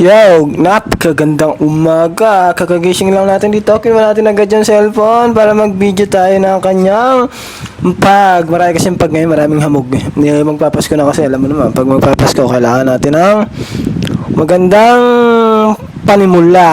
Yo, napakagandang umaga. Kakagising lang natin dito. Kinuha natin agad yung cellphone para mag-video tayo ng kanyang pag. Marami kasi pag ngayon, maraming hamog. Hindi magpapasko na kasi, alam mo naman, pag magpapasko, kailangan natin ng magandang panimula.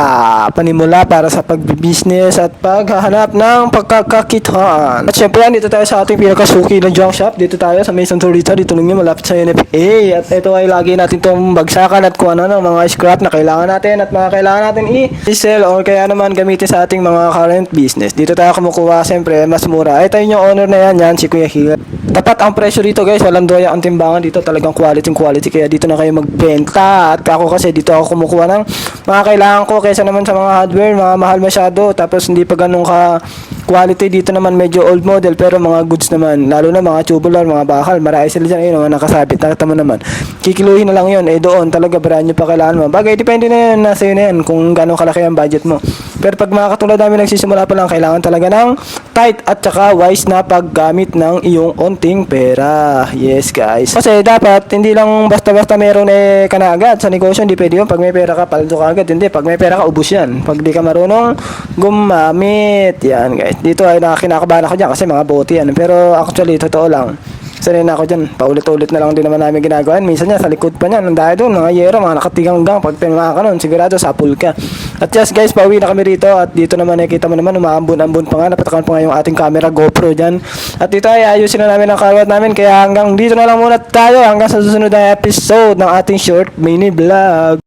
Panimula para sa pagbibusiness at paghahanap ng pagkakakitaan. At syempre yan, dito tayo sa ating pinakasuki na junk shop. Dito tayo sa Mason Torita. Dito lang yun, malapit sa NFA. At ito ay lagi natin itong bagsakan at kung ano ng mga scrap na kailangan natin at mga kailangan natin i-sell or kaya naman gamitin sa ating mga current business. Dito tayo kumukuha, syempre, mas mura. Tayo yung owner na yan, yan, si Kuya Hill. Dapat ang presyo dito guys, walang doya ang timbangan dito, talagang quality quality kaya dito na kayo magbenta. At ako kasi dito ako kumukuha ng mga kailangan ko kaysa naman sa mga hardware, mga mahal masyado. Tapos hindi pa ganun ka quality dito naman medyo old model pero mga goods naman, lalo na mga tubular, mga bakal, marami sila dyan, ayun, mga nakasabit, nakita mo naman. Kikiluhin na lang yun, eh doon talaga brand pa kailangan mo. Bagay, depende na yan, nasa yun na yan, kung gano'ng kalaki ang budget mo. Pero pag mga katulad namin nagsisimula pa lang, kailangan talaga ng tight at saka wise na paggamit ng iyong onting pera. Yes, guys. Kasi dapat, hindi lang basta-basta meron eh ka. Sa negosyo, hindi pwede yun. Pag may pera ka, paldo ka agad. Hindi, pag may pera ka, ubus yan. Pag di ka marunong gumamit. Yan, guys. Dito ay nakakinakabahan ako dyan kasi mga bote yan. Pero actually, totoo lang. Sanay na ako dyan. Paulit-ulit na lang din naman namin ginagawa. Minsan niya, sa likod pa niyan. Ang dahil doon, mga yero, mga nakatigang gang. Pag pinama ka nun, sigurado sa pool ka. At yes guys, pauwi na kami rito. At dito naman, nakikita mo naman, umaambon-ambon pa nga. Napatakan pa nga yung ating camera GoPro dyan. At dito ay ayusin na namin ang karwat namin. Kaya hanggang dito na lang muna tayo. Hanggang sa susunod na episode ng ating short mini vlog.